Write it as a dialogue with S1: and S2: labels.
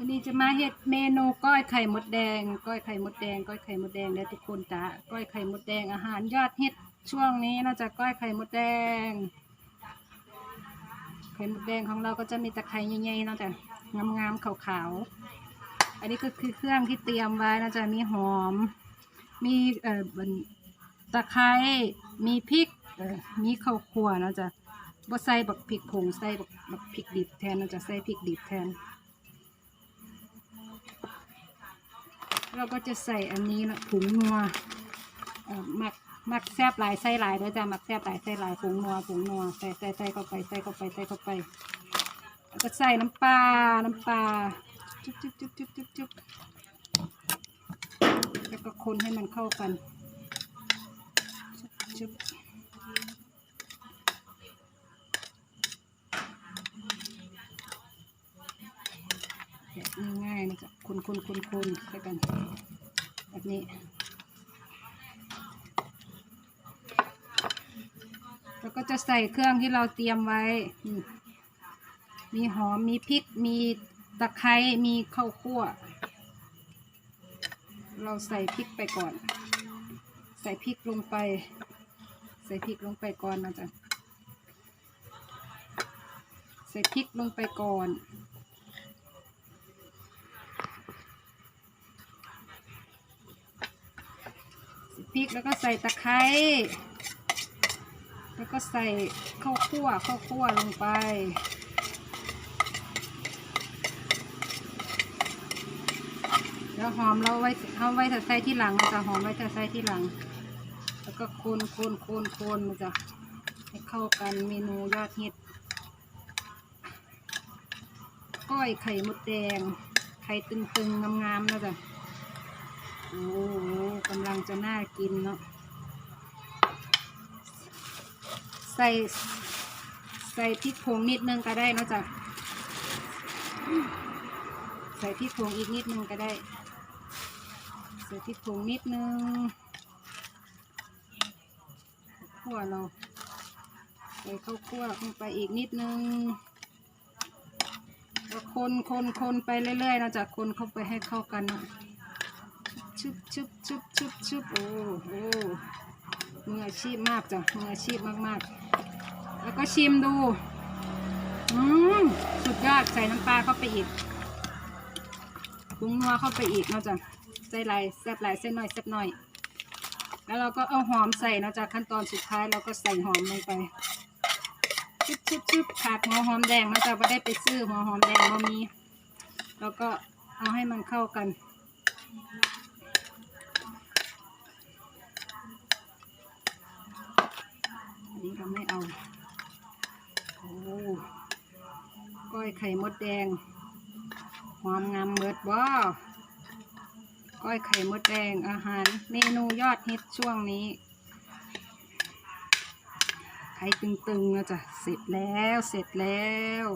S1: วันนี้จะมาเฮ็ดเมนูก้อยไข่มดแดง ก้อยไข่มดแดง ก้อยไข่มดแดงแล้วทุกคนจ้ะก้อยไข่มดแดงอาหารยอดฮิตช่วงนี้เราจะก้อยไข่มดแดง ไข่มดแดงของเราก็จะมีตะไคร้ใหญ่ๆเนาะจ้ะงามๆขาวๆ อันนี้ก็คือเครื่องที่เตรียมไว้นะจ๊ะมีหอม มีเอ่อตะไคร้มีพริกเอ่อมีข้าวคั่วนะจ๊ะบ่ใส่บักพริกผงใส่บักบักพริกดิบแทนนะจ๊ะใส่พริกดิบแทน เราก็จะใส่อันนี้ละผงนัวเอ่อหมักหมักแซบหลายใส่หลายเด้อจ้ะหมักแซบหลายใส่หลายผงนัวผงนัวใส่ใส่ใส่เข้าไปใส่เข้าไปใส่เข้าไปแล้วก็ใส่น้ำปลาน้ำปลาจุ๊บจุ๊บจุ๊บจุ๊บจุ๊บจุ๊บแล้วก็คนให้มันเข้ากันจุ๊บ แบบง่ายๆนะจ๊ะคนคนคนคนใส่กัน แบบนี้ แล้วก็จะใส่เครื่องที่เราเตรียมไว้ มีหอม มีพริก มีตะไคร้ มีข้าวคั่ว เราใส่พริกไปก่อน ใส่พริกลงไป ใส่พริกลงไปก่อนนะจ๊ะใส่พริกลงไปก่อน ริกแล้วก็ใส่ตะไคร้แล้วก็ใส่ข้าวคั่วข้าวคั่วลงไป แล้วหอมเราไว้เอาไว้แต่ใส่ที่หลังมันจะหอมไว้แต่ใส่ที่หลัง แล้วก็คนคนคนคนมันจะให้เข้ากันเมนูยอดฮิตก้อยไข่มดแดง ไข่ตึงๆงามๆนะจ๊ะ โอ้โหกำลังจะน่ากินเนาะ ใส่ ใส่พริกผงนิดนึงก็ได้เนะจ๊ะใส่พริกผงอีกนิดนึงก็ได้ ใส่พริกผงนิดนึงคั่วเราใส่ข้าวคั่วลงไปอีกนิดนึงคนคนคนไปเรื่อยๆนะจ๊ะคนเข้าไปให้เข้ากันนะ ชุบชุบชุบโอ้โหมืออาชีพมากจ้ะมืออาชีพมากๆ แล้วก็ชิมดูอืมสุดยอดใส่น้ำปลาเข้าไปอีกปรุงนัวเข้าไปอีกเนาะจ้ะใส่หลายแซ่บหลายใส่หน่อยแซ่บหน่อย แล้วเราก็เอาหอมใส่เนาะจ้ะขั้นตอนสุดท้ายเราก็ใส่หอมลงไปชึบชึบชึบขาดหัวหอมแดงเนาะจ้ะไม่ได้ไปซื้อหัวหอมแดงเรามี แล้วก็เอาให้มันเข้ากัน อันนี้เราโอ้ก้อยไข่มดแดงความงามเมิดบ่ก้อยไข่มดแดงอาหาร เมนูยอดฮิตช่วงนี้ ไข่ตึงๆนะจ๊ะเสร็จแล้วเสร็จแล้ว